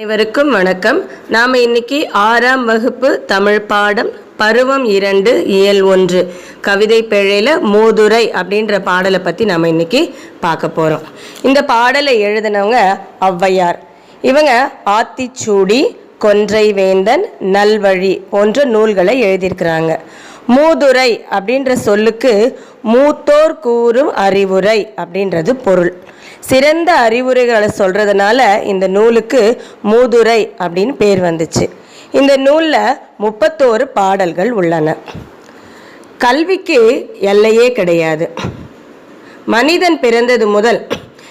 அனைவருக்கும் வணக்கம். நாம் இன்னைக்கு ஆறாம் வகுப்பு தமிழ் பாடம் பருவம் இரண்டு இயல் ஒன்று கவிதை பிழையில் மூதுரை அப்படின்ற பாடலை பற்றி நாம இன்னைக்கு பார்க்க போகிறோம் இந்த பாடலை எழுதினவங்க ஔவையார். இவங்க ஆத்திச்சூடி கொன்றை வேந்தன் நல்வழி போன்ற நூல்களை எழுதியிருக்கிறாங்க. மூதுரை அப்படின்ற சொல்லுக்கு மூத்தோர் கூறும் அறிவுரை அப்படின்றது பொருள். சிறந்த அறிவுரைகளை சொல்கிறதுனால இந்த நூலுக்கு மூதுரை அப்படின்னு பேர் வந்துச்சு. இந்த நூலில் முப்பத்தோரு பாடல்கள் உள்ளன. கல்விக்கு எல்லையே கிடையாது. மனிதன் பிறந்தது முதல்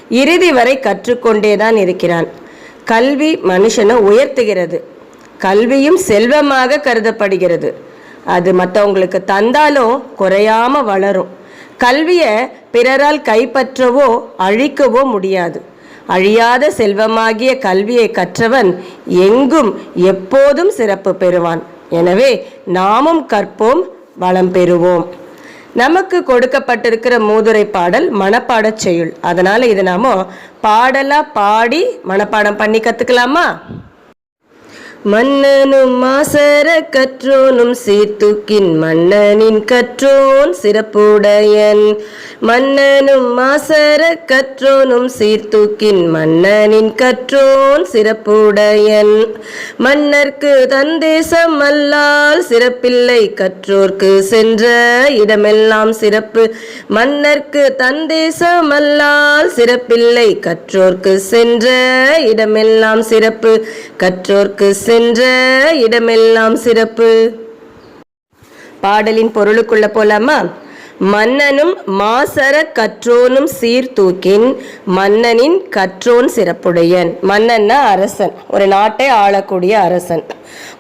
இறுதி வரை கற்றுக்கொண்டே தான் இருக்கிறான். கல்வி மனுஷனை உயர்த்துகிறது. கல்வியும் செல்வமாக கருதப்படுகிறது. அது மற்றவங்களுக்கு தந்தாலும் குறையாம வளரும். கல்வியை பிறரால் கைப்பற்றவோ அழிக்கவோ முடியாது. அழியாத செல்வமாகிய கல்வியை கற்றவன் எங்கும் எப்போதும் சிறப்பு பெறுவான். எனவே நாமும் கற்போம் வளம் பெறுவோம். நமக்கு கொடுக்கப்பட்டிருக்கிற மூதுரை பாடல் மனப்பாடச் செய்யுள். அதனால இது நாம பாடலா பாடி மனப்பாடம் பண்ணி கத்துக்கலாமா? மன்னனும் மாசர கற்றோனும் சீர்தூக்கின் மன்னனின் கற்றோன் சிறப்புடையன். மன்னனும் மாசர கற்றோனும் சீர்தூக்கின் மன்னனின் கற்றோன் சிறப்புடையன். மன்னர்க்கு தந்தேசம் அல்லால் சிறப்பில்லை கற்றோர்க்கு சென்ற இடமெல்லாம் சிறப்பு. மன்னர்க்கு தந்தேசம் அல்லால் சிறப்பில்லை கற்றோர்க்கு சென்ற இடமெல்லாம் சிறப்பு. கற்றோர்க்கு சென்ற இடமெல்லாம் சிறப்பு. பாடலின் பொருளுக்குள்ள போலாமா? மன்னனும் மாசர கற்றோனும் சீர்தூக்கின் மன்னனின் கற்றோன் சிறப்புடையன். மன்னன்னா அரசன். ஒரு நாட்டை ஆளக்கூடிய அரசன்.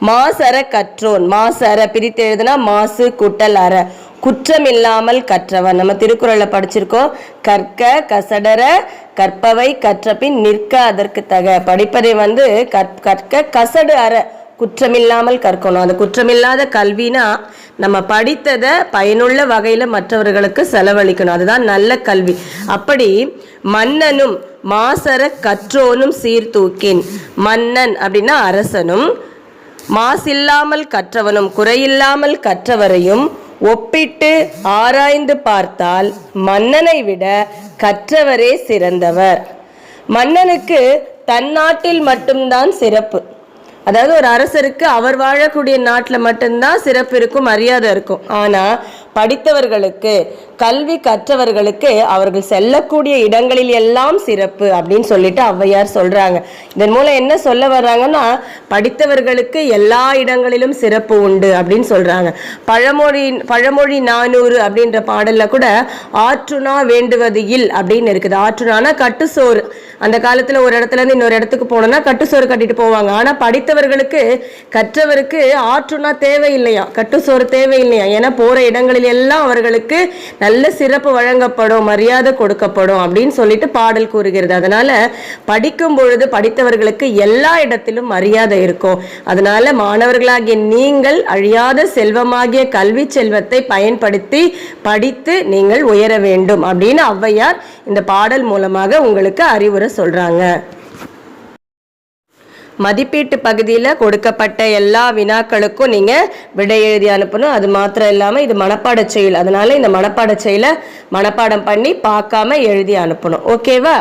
மாசர கற்றோன். மாசர பிரித்து எழுதுனா மாசு குட்டல் அற. குற்றமில்லாமல் கற்றவன். நம்ம திருக்குறளை படிச்சிருக்கோம் கற்க கசடர கற்பவை கற்றபின் நிற்க அதற்கு தக. படிப்பதை வந்து கற்க கசடு அற. குற்றமில்லாமல் கற்கணும். அந்த குற்றமில்லாத கல்வினா நம்ம படித்ததை பயனுள்ள வகையில் மற்றவர்களுக்கு செலவழிக்கணும். அதுதான் நல்ல கல்வி. அப்படி மன்னனும் மாசர கற்றோனும் சீர்தூக்கின். மன்னன் அப்படின்னா அரசனும். மாசில்லாமல் கற்றவனும் குறையில்லாமல் கற்றவரையும் ஒப்பிட்டு ஆராய்ந்து பார்த்தால் மன்னனை விட கற்றவரே சிறந்தவர். மன்னனுக்கு தன் நாட்டில் மட்டும்தான் சிறப்பு. அதாவது ஒரு அரசருக்கு அவர் வாழக்கூடிய நாட்டில் மட்டும்தான் சிறப்பு இருக்கும் மரியாதை இருக்கும். ஆனால் படித்தவர்களுக்கு கல்வி கற்றவர்களுக்கு அவர்கள் செல்லக்கூடிய இடங்களில் எல்லாம் சிறப்பு அப்படின்னு சொல்லிட்டு ஔவையார் சொல்றாங்க. இதன் மூலம் என்ன சொல்ல வர்றாங்கன்னா படித்தவர்களுக்கு எல்லா இடங்களிலும் சிறப்பு உண்டு அப்படின்னு சொல்றாங்க. பழமொழி பழமொழி நானூறு அப்படின்ற பாடல்ல கூட ஆற்றுனா வேண்டுவது இல் அப்படின்னு இருக்குது. ஆற்றுனானா கட்டுசோறு. அந்த காலத்துல ஒரு இடத்துல இருந்து இன்னொரு இடத்துக்கு போனோம்னா கட்டுசோறு கட்டிட்டு போவாங்க. ஆனா படித்தவர்களுக்கு கற்றவருக்கு ஆற்றுனா தேவையில்லையா? கட்டுசோறு தேவையில்லையா? ஏன்னா போற இடங்களில் எல்லாம் அவர்களுக்கு நல்ல சிறப்பு வழங்கப்படும் மரியாதை கொடுக்கப்படும் அப்படின்னு சொல்லிட்டு பாடல் கூறுகிறது. அதனால படிக்கும் பொழுது படித்தவர்களுக்கு எல்லா இடத்திலும் மரியாதை இருக்கும். அதனால மாணவர்களாகிய நீங்கள் அழியாத செல்வமாகிய கல்வி செல்வத்தை பயன்படுத்தி படித்து நீங்கள் உயர வேண்டும் அப்படின்னு ஔவையார் இந்த பாடல் மூலமாக உங்களுக்கு அறிவுரை சொல்றாங்க. மதிப்பீட்டு பகுதியில் கொடுக்கப்பட்ட எல்லா வினாக்களுக்கும் நீங்கள் விடை எழுதி அனுப்பணும். அது மாத்திரம் இல்லாமல் இது மனப்பாட செயல். அதனால இந்த மனப்பாட செயலை மனப்பாடம் பண்ணி பார்க்காம எழுதி அனுப்பணும். ஓகேவா